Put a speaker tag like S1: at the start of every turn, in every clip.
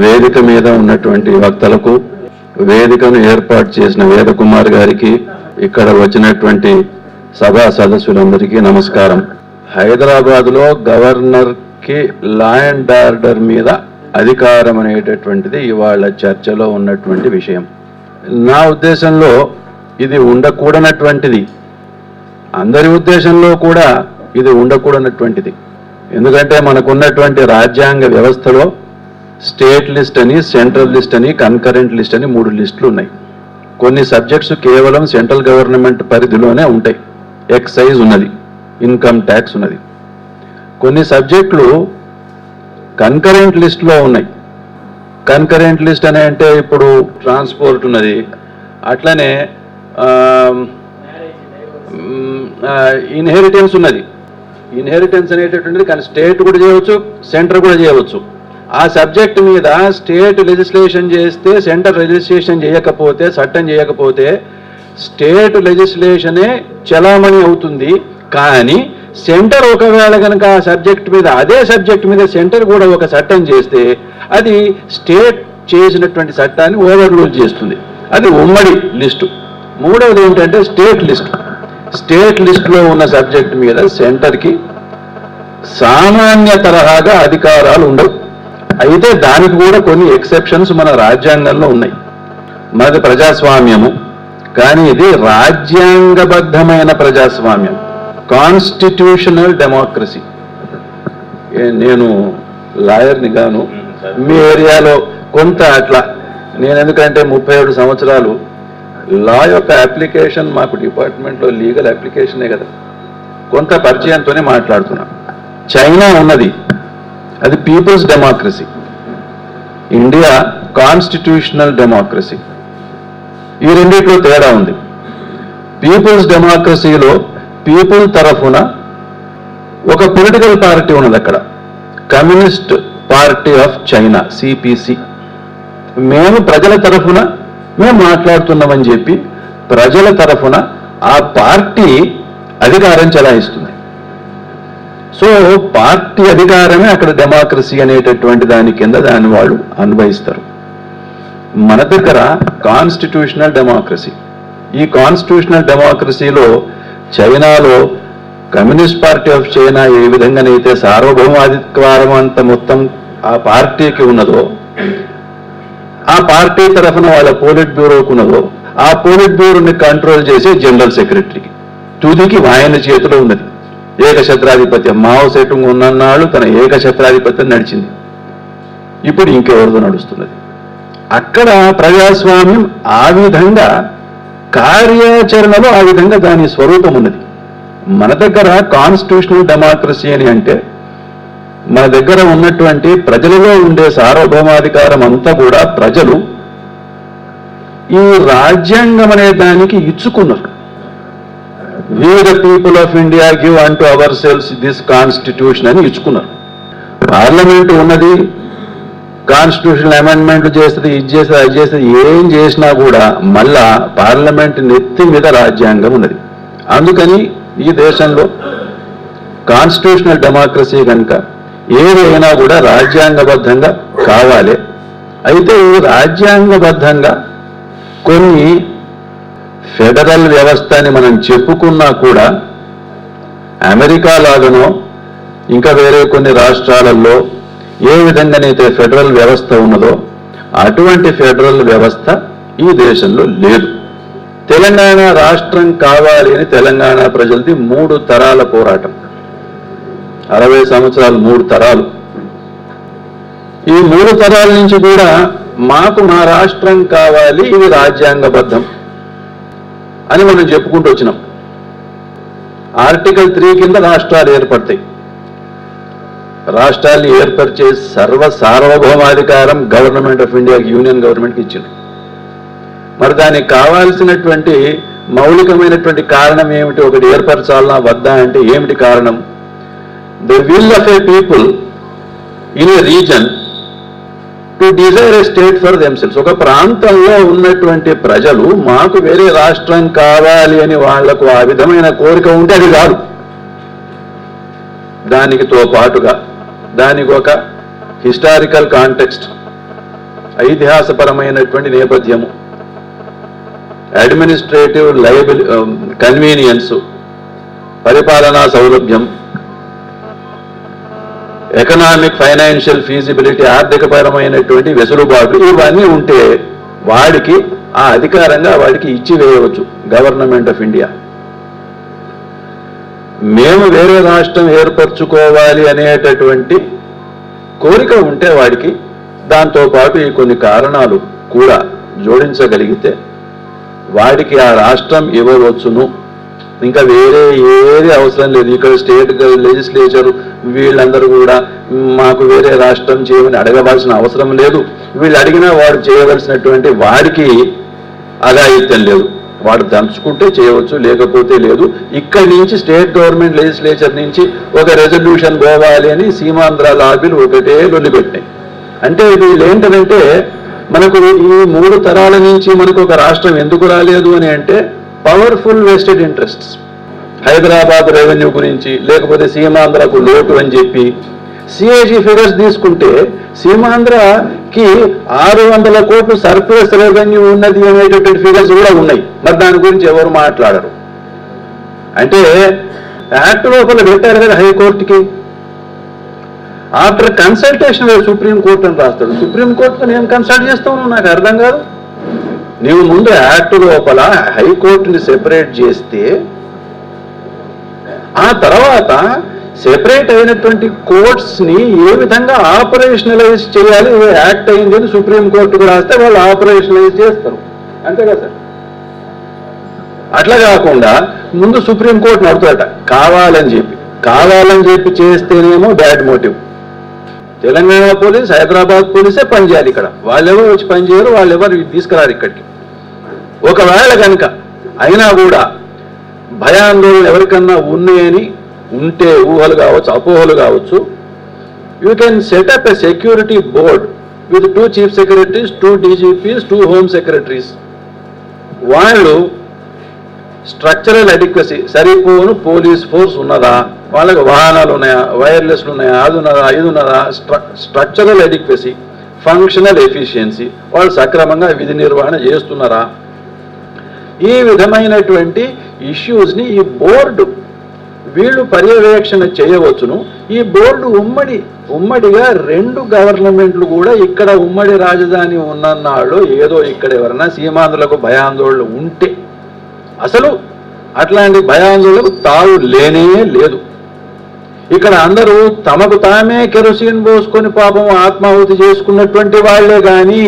S1: వేదిక మీద ఉన్నటువంటి వక్తలకు వేదికను ఏర్పాటు చేసిన వేదకుమార్ గారికి ఇక్కడ వచ్చినటువంటి సభా సదస్సులందరికీ నమస్కారం. హైదరాబాద్లో గవర్నర్కి లా అండ్ ఆర్డర్ మీద అధికారం అనేటటువంటిది ఇవాళ చర్చలో ఉన్నటువంటి విషయం. నా ఉద్దేశంలో ఇది ఉండకూడనటువంటిది. అందరి ఉద్దేశంలో కూడా ఇది ఉండకూడనటువంటిది. ఎందుకంటే మనకున్నటువంటి రాజ్యాంగ వ్యవస్థలో స్టేట్ లిస్ట్ అని సెంట్రల్ లిస్ట్ అని కన్కరెంట్ లిస్ట్ అని మూడు లిస్టులు ఉన్నాయి. కొన్ని సబ్జెక్ట్స్ కేవలం సెంట్రల్ గవర్నమెంట్ పరిధిలోనే ఉంటాయి. ఎక్సైజ్ ఉన్నది ఇన్కమ్ ట్యాక్స్ ఉన్నది. కొన్ని సబ్జెక్టులు కన్కరెంట్ లిస్ట్లో ఉన్నాయి. కన్కరెంట్ లిస్ట్ అని అంటే ఇప్పుడు ట్రాన్స్పోర్ట్ ఉన్నది. అట్లనే ఇన్హెరిటెన్స్ ఉన్నది. ఇన్హెరిటెన్స్ అనేటటువంటిది కానీ స్టేట్ కూడా చేయవచ్చు సెంటర్ కూడా చేయవచ్చు. ఆ సబ్జెక్ట్ మీద స్టేట్ లెజిస్లేషన్ చేస్తే సెంటర్ లెజిస్లేషన్ చేయకపోతే చట్టం చేయకపోతే స్టేట్ లెజిస్లేషనే చలామణి అవుతుంది. కానీ సెంటర్ ఒకవేళ కనుక ఆ సబ్జెక్ట్ మీద అదే సబ్జెక్ట్ మీద సెంటర్ కూడా ఒక చట్టం చేస్తే అది స్టేట్ చేసినటువంటి చట్టాన్ని ఓవర్లోడ్ చేస్తుంది. అది ఉమ్మడి లిస్టు. మూడవది ఏంటంటే స్టేట్ లిస్ట్. స్టేట్ లిస్టులో ఉన్న సబ్జెక్ట్ మీద సెంటర్కి సామాన్య తరహాగా అధికారాలు ఉండవు. అయితే దానికి కూడా కొన్ని ఎక్సెప్షన్స్ మన రాజ్యాంగంలో ఉన్నాయి. మనది ప్రజాస్వామ్యము కానీ ఇది రాజ్యాంగబద్ధమైన ప్రజాస్వామ్యం. కాన్స్టిట్యూషనల్ డెమోక్రసీ నేను లాయర్ని గాను మీ ఏరియాలో కొంత అట్లా. నేను ఎందుకంటే ముప్పై ఏడు సంవత్సరాలు లా యొక్క అప్లికేషన్ మాకు డిపార్ట్మెంట్లో లీగల్ అప్లికేషనే కదా. కొంత పరిచయంతోనే మాట్లాడుతున్నా. చైనా ఉన్నది. అది people's democracy India constitutional democracy ఈ రెండింటిలో తేడా ఉంది. పీపుల్స్ డెమోక్రసీలో పీపుల్ తరఫున ఒక పొలిటికల్ పార్టీ ఉన్నది అక్కడ. Communist party of China CPC మేము ప్రజల తరఫున మేము మాట్లాడుతున్నామని చెప్పి ప్రజల తరఫున ఆ పార్టీ అధికారం చెలాయిస్తుంది. సో పార్టీ అధికారమే అక్కడ డెమోక్రసీ అనేటటువంటి దాని కింద దాన్ని వాళ్ళు అనుభవిస్తారు మన దగ్గర కాన్స్టిట్యూషనల్ డెమోక్రసీ. ఈ కాన్స్టిట్యూషనల్ డెమోక్రసీలో చైనాలో కమ్యూనిస్ట్ పార్టీ ఆఫ్ చైనా ఏ విధంగానైతే సార్వభౌమాధికారం అంత మొత్తం ఆ పార్టీకి ఉన్నదో ఆ పార్టీ తరఫున వాళ్ళ పోలిట్ బ్యూరోకు ఉన్నదో ఆ పోలిట్ బ్యూరోని కంట్రోల్ చేసే జనరల్ సెక్రటరీకి తుదికి ఆయన చేతిలో ఉన్నది. ఏకఛత్రాధిపత్యం మావో ఉన్నన్నాళ్ళు తన ఏకఛత్రాధిపత్యం నడిచింది. ఇప్పుడు ఇంకెవరిదో నడుస్తున్నది? అక్కడ ప్రజాస్వామ్యం ఆ విధంగా కార్యాచరణలో ఆ విధంగా దాని స్వరూపం ఉన్నది. మన దగ్గర కాన్స్టిట్యూషనల్ డెమోక్రసీ అని అంటే మన దగ్గర ఉన్నటువంటి ప్రజలలో ఉండే సార్వభౌమాధికారం అంతా కూడా ప్రజలు ఈ రాజ్యాంగం అనే దానికి ఇచ్చుకున్నారు. We the people of India give unto ourselves this constitution అని ఇచ్చుకున్నారు. పార్లమెంట్ ఉన్నది కాన్స్టిట్యూషన్ అమెండ్మెంట్ చేస్తుంది ఇది చేస్తుంది అది చేస్తుంది ఏం చేసినా కూడా మళ్ళా పార్లమెంట్ నెత్తి మీద రాజ్యాంగం ఉన్నది. అందుకని ఈ దేశంలో కాన్స్టిట్యూషనల్ డెమోక్రసీ కనుక ఏదైనా కూడా రాజ్యాంగబద్ధంగా కావాలి. అయితే ఈ రాజ్యాంగబద్ధంగా కొన్ని ఫెడరల్ వ్యవస్థ అని మనం చెప్పుకున్నా కూడా అమెరికా లాగానో ఇంకా వేరే కొన్ని రాష్ట్రాలలో ఏ విధంగానైతే ఫెడరల్ వ్యవస్థ ఉన్నదో అటువంటి ఫెడరల్ వ్యవస్థ ఈ దేశంలో లేదు. తెలంగాణ రాష్ట్రం కావాలి అని తెలంగాణ ప్రజలది మూడు తరాల పోరాటం. అరవై సంవత్సరాలు మూడు తరాలు. ఈ మూడు తరాల నుంచి కూడా మాకు మా రాష్ట్రం కావాలి ఇది రాజ్యాంగబద్ధం. అని మనం చెప్పుకుంటూ వచ్చినాం. ఆర్టికల్ త్రీ కింద రాష్ట్రాలు ఏర్పడతాయి. రాష్ట్రాల్ని ఏర్పరిచే సర్వ సార్వభౌమాధికారం గవర్నమెంట్ ఆఫ్ ఇండియాకి యూనియన్ గవర్నమెంట్కి ఇచ్చింది. మరి దానికి కావాల్సినటువంటి మౌలికమైనటువంటి కారణం ఏమిటి? ఒకటి ఏర్పరచాలన్నా వద్దా అంటే ఏమిటి కారణం? The will of a people in a region to desire a state for themselves ఒక ప్రాంతంలో ఉన్నటువంటి ప్రజలు మాకు వేరే రాష్ట్రం కావాలి అని వాళ్ళకు ఆ విధమైన కోరిక ఉంటే అది కాదు. దానికితో పాటుగా దానికి ఒక హిస్టారికల్ కాంటెక్స్ట్ ఐతిహాసపరమైనటువంటి నేపథ్యము. అడ్మినిస్ట్రేటివ్ లయబిలి కన్వీనియన్స్ పరిపాలనా సౌలభ్యం ఎకనామిక్ ఫైనాన్షియల్ ఫీజిబిలిటీ ఆర్థికపరమైనటువంటి వెసులుబాటు ఇవన్నీ ఉంటే వాడికి ఆ అధికారంగా వాడికి ఇచ్చి వేయవచ్చు గవర్నమెంట్ ఆఫ్ ఇండియా. మేము వేరే రాష్ట్రం ఏర్పరచుకోవాలి అనేటటువంటి కోరిక ఉంటే వాడికి దాంతో పాటు ఈ కొన్ని కారణాలు కూడా జోడించగలిగితే వాడికి ఆ రాష్ట్రం ఇవ్వవచ్చును. ఇంకా వేరే ఏది అవసరం లేదు. ఇక్కడ స్టేట్ లెజిస్లేచర్ వీళ్ళందరూ కూడా మాకు వేరే రాష్ట్రం చేయమని అడగవలసిన అవసరం లేదు. వీళ్ళు అడిగినా వాడు చేయవలసినటువంటి వాడికి అఘాయిత్యం లేదు. వాడు దంచుకుంటే చేయవచ్చు లేకపోతే లేదు. ఇక్కడి నుంచి స్టేట్ గవర్నమెంట్ లెజిస్లేచర్ నుంచి ఒక రెజల్యూషన్ పోవాలి అని సీమాంధ్ర లాబీలు ఒకటే లొల్లిపెట్టినాయి. అంటే వీళ్ళు ఏంటంటే మనకు ఈ మూడు తరాల నుంచి మనకు ఒక రాష్ట్రం ఎందుకు రాలేదు అని అంటే powerful vested interests Hyderabad revenue గురించి లేకపోతే సీమాంధ్రకు లోటు అని చెప్పి సిఏజీ ఫిగర్స్ తీసుకుంటే సీమాంధ్రకి ఆరు వందల కోట్లు సర్ప్లస్ రెవెన్యూ ఉన్నది అనేటటువంటి ఫిగర్స్ కూడా ఉన్నాయి. మరి దాని గురించి ఎవరు మాట్లాడరు? అంటే యాక్ట్ లోపల పెట్టారు కదా హైకోర్టుకి. ఆఫ్టర్ కన్సల్టేషన్ సుప్రీం కోర్టు అని రాస్తాడు సుప్రీం కోర్టుతో నేను కన్సల్ట్ చేస్తాను నాకు అర్థం కాదు. నీవు ముందు యాక్ట్ లోపల హైకోర్టుని సెపరేట్ చేస్తే ఆ తర్వాత సెపరేట్ అయినటువంటి కోర్ట్స్ని ఏ విధంగా ఆపరేషనలైజ్ చేయాలి యాక్ట్ అయింది అని సుప్రీం కూడా రాస్తే వాళ్ళు ఆపరేషనలైజ్ చేస్తారు. అంతే కదా సార్? అట్లా కాకుండా ముందు సుప్రీం కోర్టు నడుపుతాట కావాలని చెప్పి. కావాలని చెప్పి చేస్తేనేమో bad motive Telangana police Hyderabad పోలీసే పనిచేయాలి ఇక్కడ. వాళ్ళెవరు వచ్చి పనిచేయరు వాళ్ళెవరు తీసుకురారు ఇక్కడికి. ఒకవేళ కనుక అయినా కూడా భయాందోళన ఎవరికన్నా ఉన్నాయని ఉంటే ఊహలు కావచ్చు అపోహలు కావచ్చు you can set up a security board with two chief secretaries two DGPs two home secretaries వాళ్ళు స్ట్రక్చరల్ అడిక్వసీ సరిపోను పోలీస్ ఫోర్స్ ఉన్నదా? వాళ్ళకి వాహనాలు ఉన్నాయా? వైర్లెస్లు ఉన్నాయా? అది ఉన్నదా? ఇది ఉన్నదా? స్ట్రక్చరల్ అడిక్వసీ ఫంక్షనల్ ఎఫిషియన్సీ వాళ్ళు సక్రమంగా విధి నిర్వహణ చేస్తున్నారా? ఈ విధమైనటువంటి ఇష్యూస్ని ఈ బోర్డు వీళ్ళు పర్యవేక్షణ చేయవచ్చును. ఈ బోర్డు ఉమ్మడి ఉమ్మడిగా రెండు గవర్నమెంట్లు కూడా ఇక్కడ ఉమ్మడి రాజధాని ఉన్ననాళ్ళు ఏదో ఇక్కడ ఎవరైనా సీమాంధ్రులకు భయాందోళనలు ఉంటే. అసలు అట్లాంటి భయాందోళనకు తావు లేనే లేదు. ఇక్కడ అందరూ తమకు తామే కెరోసిన్ పోసుకొని పాపం ఆత్మాహుతి చేసుకున్నటువంటి వాళ్ళే కానీ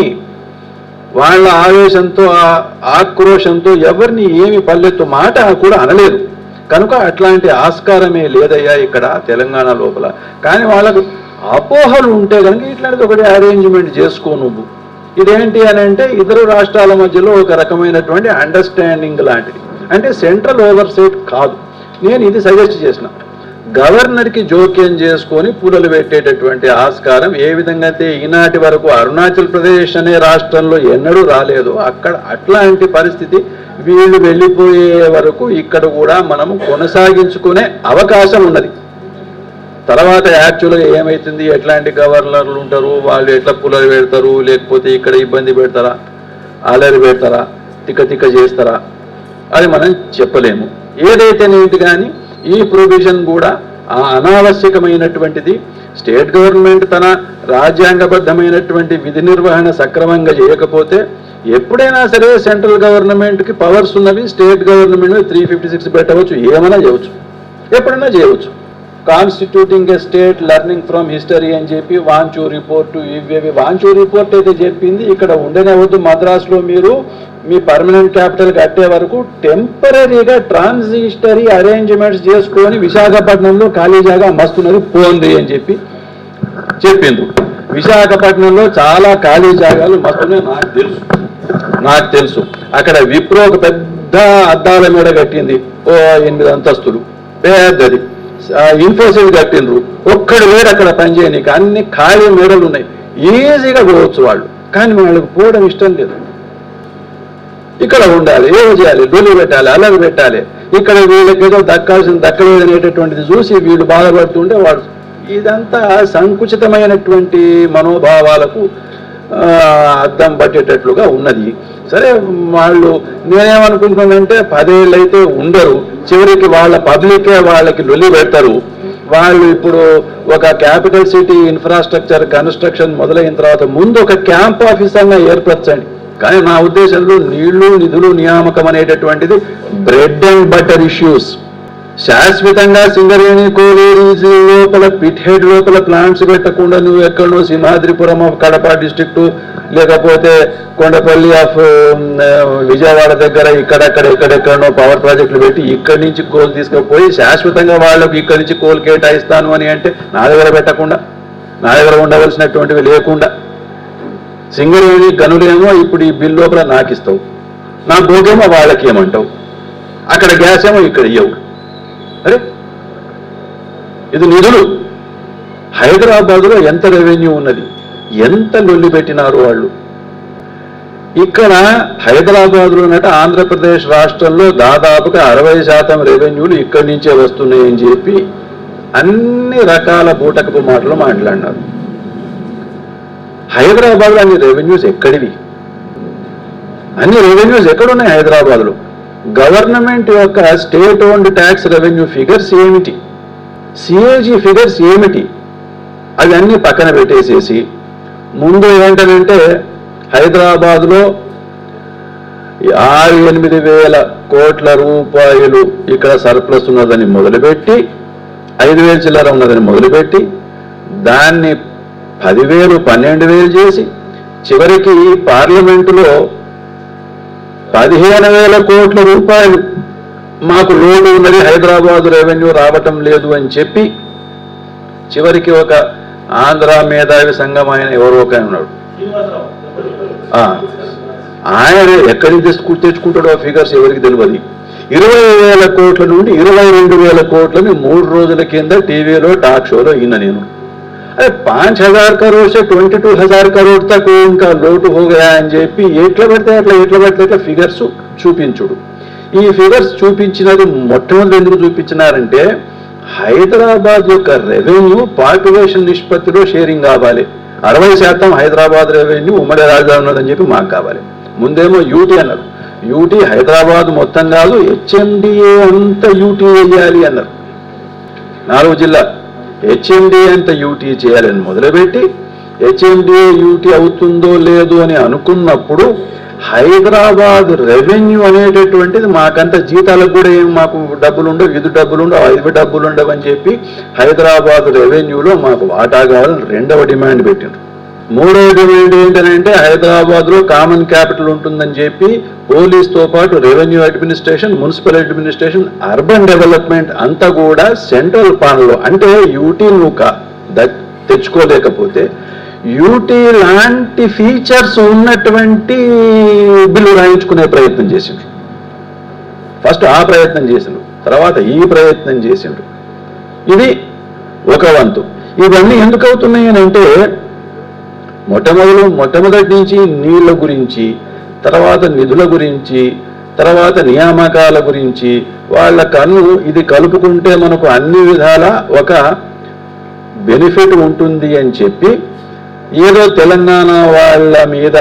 S1: వాళ్ళ ఆవేశంతో ఆక్రోషంతో ఆక్రోశంతో ఎవరిని ఏమి పల్లెత్తు మాట కూడా అనలేదు. కనుక అట్లాంటి ఆస్కారమే లేదయ్యా ఇక్కడ తెలంగాణ లోపల. కానీ వాళ్ళకు అపోహలు ఉంటే కనుక ఇట్లాంటిది ఒకటి అరేంజ్మెంట్ చేసుకో నువ్వు. ఇదేంటి అని అంటే ఇతర రాష్ట్రాల మధ్యలో ఒక రకమైనటువంటి అండర్స్టాండింగ్ లాంటిది. అంటే సెంట్రల్ ఓవర్సైట్ కాదు. నేను ఇది సజెస్ట్ చేసిన. గవర్నర్కి జోక్యం చేసుకొని పూలలు పెట్టేటటువంటి ఆస్కారం ఏ విధంగా అయితే ఈనాటి వరకు అరుణాచల్ ప్రదేశ్ అనే రాష్ట్రంలో ఎన్నడూ రాలేదు అక్కడ అట్లాంటి పరిస్థితి వీళ్ళు వెళ్ళిపోయే వరకు ఇక్కడ కూడా మనము కొనసాగించుకునే అవకాశం ఉన్నది. తర్వాత యాక్చువల్గా ఏమవుతుంది ఎట్లాంటి గవర్నర్లు ఉంటారు వాళ్ళు ఎట్లా పుల్లలు పెడతారు లేకపోతే ఇక్కడ ఇబ్బంది పెడతారా అలరి పెడతారా తిక్క తిక్క చేస్తారా అది మనం చెప్పలేము. ఏదైతేనేంటి కానీ ఈ ప్రొవిజన్ కూడా ఆ అనావశ్యకమైనటువంటిది. స్టేట్ గవర్నమెంట్ తన రాజ్యాంగబద్ధమైనటువంటి విధి నిర్వహణ సక్రమంగా చేయకపోతే ఎప్పుడైనా సరే సెంట్రల్ గవర్నమెంట్కి పవర్స్ ఉన్నవి state government three fifty six పెట్టవచ్చు ఏమైనా చేయవచ్చు. ఎప్పుడైనా చేయవచ్చు. Constituting a state learning from history అని చెప్పి వాంచూ రిపోర్టు ఇవేవి వాంచూ రిపోర్ట్ అయితే చెప్పింది. ఇక్కడ ఉండనే మద్రాసులో మీరు మీ పర్మనెంట్ క్యాపిటల్ కట్టే వరకు టెంపరీగా ట్రాన్సిస్టరీ అరేంజ్మెంట్స్ చేసుకొని విశాఖపట్నంలో ఖాళీ జాగా మస్తున్నది పోంది అని చెప్పి చెప్పింది విశాఖపట్నంలో చాలా ఖాళీ జాగాలు మస్తున్నాయి నాకు తెలుసు. నాకు తెలుసు. అక్కడ విప్రో ఒక పెద్ద అద్దాల మీద కట్టింది. ఓ ఎనిమిది అంతస్తులు. పెద్దది. ఇన్ఫోసిస్ కట్టిండ్రు ఒక్కడు వేరు అక్కడ పనిచేయనీకి అన్ని ఖాళీ మేడలు ఉన్నాయి ఈజీగా పోవచ్చు వాళ్ళు. కానీ వాళ్ళకి పోవడం ఇష్టం లేదు. ఇక్కడ ఉండాలి ఏం చేయాలి? డొల్లి పెట్టాలి అలవి పెట్టాలి. ఇక్కడ వీళ్ళకి ఏదో దక్కాల్సిన దక్కలేదు అనేటటువంటిది చూసి వీళ్ళు బాధపడుతుంటే వాడు ఇదంతా సంకుచితమైనటువంటి మనోభావాలకు ఆ, అద్దం పట్టేటట్లుగా ఉన్నది. సరే వాళ్ళు నేనేమనుకుంటున్నానంటే పదేళ్ళు అయితే ఉండరు. చివరికి వాళ్ళ పబ్లికే వాళ్ళకి లొలి పెడతారు. వాళ్ళు ఇప్పుడు ఒక క్యాపిటల్ సిటీ ఇన్ఫ్రాస్ట్రక్చర్ కన్స్ట్రక్షన్ మొదలైన తర్వాత ముందు ఒక క్యాంప్ ఆఫీస్ అన్న ఏర్పరచండి. కానీ నా ఉద్దేశంలో నీళ్ళు నిధులు నియామకం అనేటటువంటిది బ్రెడ్ అండ్ బటర్ ఇష్యూస్. శాశ్వతంగా సింగరేణి కోలేరీస్ లోపల పిట్ హెడ్ లోపల ప్లాంట్స్ పెట్టకుండా నువ్వు ఎక్కడో సింహాద్రిపురం ఆఫ్ కడప డిస్ట్రిక్ట్ లేకపోతే కొండపల్లి ఆఫ్ విజయవాడ దగ్గర ఇక్కడక్కడ ఎక్కడెక్కడనో పవర్ ప్రాజెక్టులు పెట్టి ఇక్కడి నుంచి కోల్ తీసుకుపోయి శాశ్వతంగా వాళ్ళకు ఇక్కడి నుంచి కోల్ కేటాయిస్తాను అని అంటే నా దగ్గర పెట్టకుండా నా దగ్గర ఉండవలసినటువంటివి లేకుండా. సింగరేణి గనులేమో ఇప్పుడు ఈ బిల్ లోపల నాకు ఇస్తావు నా భోగేమో వాళ్ళకి ఏమంటావు అక్కడ గ్యాస్ ఏమో ఇక్కడ ఇవ్వవు అరే ఇది నిధులు. హైదరాబాద్లో ఎంత రెవెన్యూ ఉన్నది? ఎంత లొల్లి పెట్టినారు వాళ్ళు? ఇక్కడ హైదరాబాద్లో ఉన్నట్టు ఆంధ్రప్రదేశ్ రాష్ట్రంలో దాదాపుగా అరవై శాతం రెవెన్యూలు ఇక్కడి నుంచే వస్తున్నాయని చెప్పి అన్ని రకాల బూటకపు మాటలు మాట్లాడినారు. హైదరాబాద్లో అన్ని రెవెన్యూస్ ఎక్కడివి? అన్ని రెవెన్యూస్ ఎక్కడున్నాయి హైదరాబాద్లో? గవర్నమెంట్ యొక్క state owned tax revenue figures ఏమిటి? సిఏజీ ఫిగర్స్ ఏమిటి? అవి అన్ని పక్కన పెట్టేసేసి ముందు ఏంటనంటే హైదరాబాద్లో ఆరు ఎనిమిది వేల కోట్ల రూపాయలు ఇక్కడ సర్ప్లస్ ఉన్నదని మొదలుపెట్టి ఐదు వేల చిల్లర ఉన్నదని మొదలుపెట్టి దాన్ని పదివేలు పన్నెండు వేలు చేసి చివరికి పార్లమెంటులో పదిహేను వేల కోట్ల రూపాయలు మాకు లోటు ఉన్నది హైదరాబాద్ రెవెన్యూ రావటం లేదు అని చెప్పి చివరికి ఒక ఆంధ్ర మేధావి సంఘం ఆయన ఎవరో ఒక ఆయన ఉన్నాడు. ఆ, ఆయన ఎక్కడి నుంచి తెచ్చుకు- తెచ్చుకుంటాడో ఫిగర్స్ ఎవరికి తెలియదు ఇరవై వేల కోట్ల నుండి ఇరవై రెండు వేల కోట్లని మూడు రోజుల కింద టీవీలో టాక్ షోలో విన్నా నేను. అదే పాంచ్ హజార్ కరోడ్ సే ట్వంటీ టూ హజార్ కరోడ్ తక్కువ ఇంకా లోటు హోగా అని చెప్పి ఎట్లా పడితే అట్లా ఎట్లా పడితే అట్లా ఫిగర్స్ చూపించుడు. ఈ ఫిగర్స్ చూపించినది మొట్టమొదటి ఎందుకు చూపించినారంటే హైదరాబాద్ యొక్క రెవెన్యూ పాపులేషన్ నిష్పత్తిలో షేరింగ్ కావాలి. అరవై శాతం హైదరాబాద్ రెవెన్యూ ఉమ్మడి రాజధాని ఉన్నదని చెప్పి మాకు కావాలి. ముందేమో యూటీ అన్నారు. యూటీ హైదరాబాద్ మొత్తం కాదు హెచ్ఎండిఏ అంతా యూటీ వేయాలి అన్నారు. నాలుగు జిల్లా. హెచ్ఎండిఏ అంత యూటీ చేయాలని మొదలుపెట్టి హెచ్ఎండిఏ యూటీ అవుతుందో లేదో అని అనుకున్నప్పుడు హైదరాబాద్ రెవెన్యూ అనేటటువంటిది మాకంత జీతాలకు కూడా ఏం మాకు డబ్బులు ఉండవు ఇది డబ్బులు ఉండవు ఇవి డబ్బులు ఉండవు అని చెప్పి హైదరాబాద్ రెవెన్యూలో మాకు వాటా కావాలని రెండవ డిమాండ్ పెట్టిండ్రు. మూడవ డిమాండ్ ఏంటంటే హైదరాబాద్లో కామన్ క్యాపిటల్ ఉంటుందని చెప్పి పోలీస్తో పాటు revenue administration municipal administration urban development అంతా కూడా సెంట్రల్ పాలనలో అంటే యూటీ నూక తెచ్చుకోలేకపోతే యూటీ లాంటి ఫీచర్స్ ఉన్నటువంటి బిల్లు రాయించుకునే ప్రయత్నం చేసిండు. ఫస్ట్ ఆ ప్రయత్నం చేసిండ్రు తర్వాత ఈ ప్రయత్నం చేసిండ్రు ఇది ఒక వంతు. ఇవన్నీ ఎందుకు అవుతున్నాయి అని అంటే మొట్టమొదలు మొట్టమొదటి నుంచి నీళ్ళ గురించి తర్వాత నిధుల గురించి తర్వాత నియామకాల గురించి వాళ్ళ కన్ను ఇది కలుపుకుంటే మనకు అన్ని విధాల ఒక బెనిఫిట్ ఉంటుంది అని చెప్పి ఏదో తెలంగాణ వాళ్ళ మీద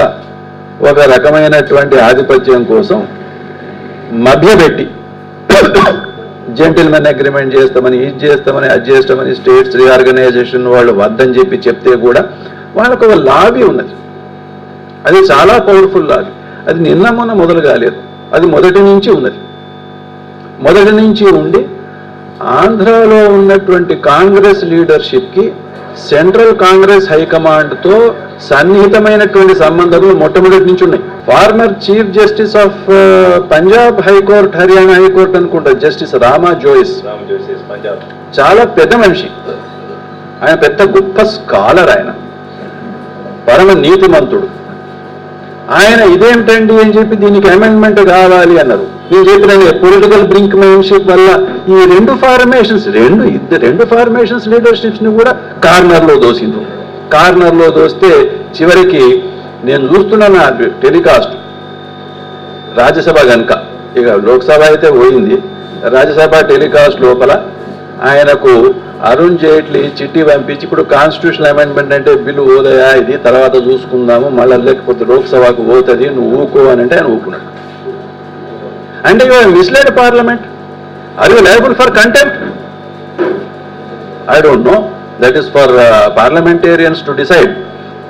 S1: ఒక రకమైనటువంటి ఆధిపత్యం కోసం మభ్యపెట్టి జెంటిల్మెన్ అగ్రిమెంట్ చేస్తామని ఇది చేస్తామని అది చేస్తామని స్టేట్స్ రీఆర్గనైజేషన్ వాళ్ళు వద్దని చెప్పి చెప్తే కూడా వాళ్ళకు ఒక లాబీ ఉన్నది. అది చాలా పవర్ఫుల్ లాబీ. అది నిన్న మొన్న మొదలు కాలేదు. అది మొదటి నుంచి ఉన్నది. మొదటి నుంచి ఉండి ఆంధ్రాలో ఉన్నటువంటి కాంగ్రెస్ లీడర్షిప్కి సెంట్రల్ కాంగ్రెస్ హైకమాండ్తో సన్నిహితమైనటువంటి సంబంధాలు మొట్టమొదటి నుంచి ఉన్నాయి. Former chief justice of Punjab high court Haryana high court అనుకుంటా జస్టిస్ రామా జోయిస్. చాలా పెద్ద మనిషి. ఆయన పెద్ద గొప్ప స్కాలర్ ఆయన. పరమ నీతిమంతుడు. ఆయన ఇదేమిటండి అని చెప్పి దీనికి అమెండ్మెంట్ కావాలి అన్నారు. నేను చెప్పిన పొలిటికల్ బ్రింక్ మెంషిప్ వల్ల ఈ రెండు ఫార్మేషన్స్ రెండు ఇద్దరు రెండు ఫార్మేషన్స్ లీడర్షిప్స్ని కూడా కార్నర్లో దోసింది కార్నర్లో దోస్తే చివరికి నేను చూస్తున్నాను నా టెలికాస్ట్ రాజ్యసభ కనుక ఇక లోక్సభ అయితే పోయింది. రాజ్యసభ టెలికాస్ట్ లోపల ఆయనకు అరుణ్ జైట్లీ చిట్టి పంపించి ఇప్పుడు కాన్స్టిట్యూషన్ అమెండ్మెంట్ అంటే బిల్లు ఓదయా ఇది? తర్వాత చూసుకుందాము. మళ్ళీ లేకపోతే లోక్సభకు పోతుంది. నువ్వు ఊకో అని అంటే ఆయన ఊకున్నాడు అంటే you misled parliament are you liable for contempt I don't know that is for parliamentarians to decide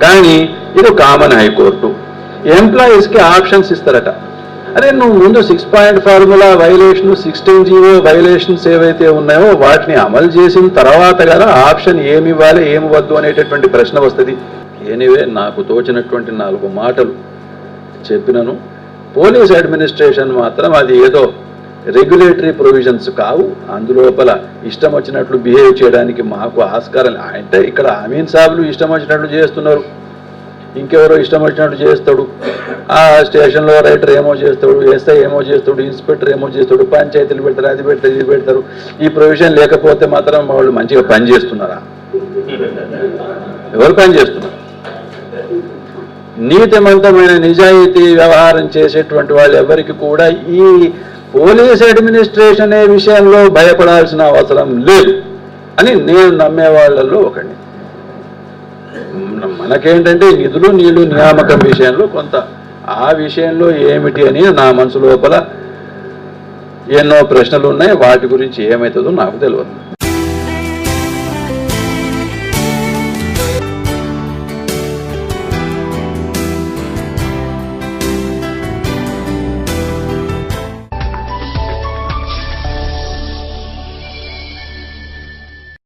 S1: కానీ ఇది కామన్ హైకోర్టు ఎంప్లాయీస్కి ఆప్షన్స్ ఇస్తారట. అరే నువ్వు ముందు six point formula violation sixteen GO violations ఏవైతే ఉన్నాయో వాటిని అమలు చేసిన తర్వాత కదా ఆప్షన్ ఏమి ఇవ్వాలి ఏమి వద్దు అనేటటువంటి ప్రశ్న వస్తుంది. ఎనీవే నాకు తోచినటువంటి నాలుగు మాటలు చెప్పినను. పోలీస్ అడ్మినిస్ట్రేషన్ మాత్రం అది ఏదో రెగ్యులేటరీ ప్రొవిజన్స్ కావు. అందులోపల ఇష్టం వచ్చినట్లు బిహేవ్ చేయడానికి మాకు ఆస్కారం. అంటే ఇక్కడ అమీన్ సాబులు ఇష్టం వచ్చినట్లు చేస్తున్నారు. ఇంకెవరో ఇష్టం వచ్చినట్టు చేస్తాడు. ఆ స్టేషన్లో రైటర్ ఏమో చేస్తాడు ఎస్ఐ ఏమో చేస్తాడు ఇన్స్పెక్టర్ ఏమో చేస్తాడు పంచాయతీలు పెడతారు అది పెడతారు ఇది పెడతారు. ఈ ప్రొవిజన్ లేకపోతే మాత్రం వాళ్ళు మంచిగా పని చేస్తున్నారా? ఎవరు పని చేస్తున్నారు? నీతిమంతమైన నిజాయితీ వ్యవహారం చేసేటువంటి వాళ్ళు ఎవరికి కూడా ఈ పోలీస్ అడ్మినిస్ట్రేషన్ అనే విషయంలో భయపడాల్సిన అవసరం లేదు అని నేను నమ్మే వాళ్ళల్లో ఒకటి మనకేంటంటే నిధులు నీళ్ళు నియామకం విషయంలో కొంత ఆ విషయంలో ఏమిటి అని నా మనసు లోపల ఎన్నో ప్రశ్నలు ఉన్నాయి. వాటి గురించి ఏమవుతుందో నాకు తెలియదు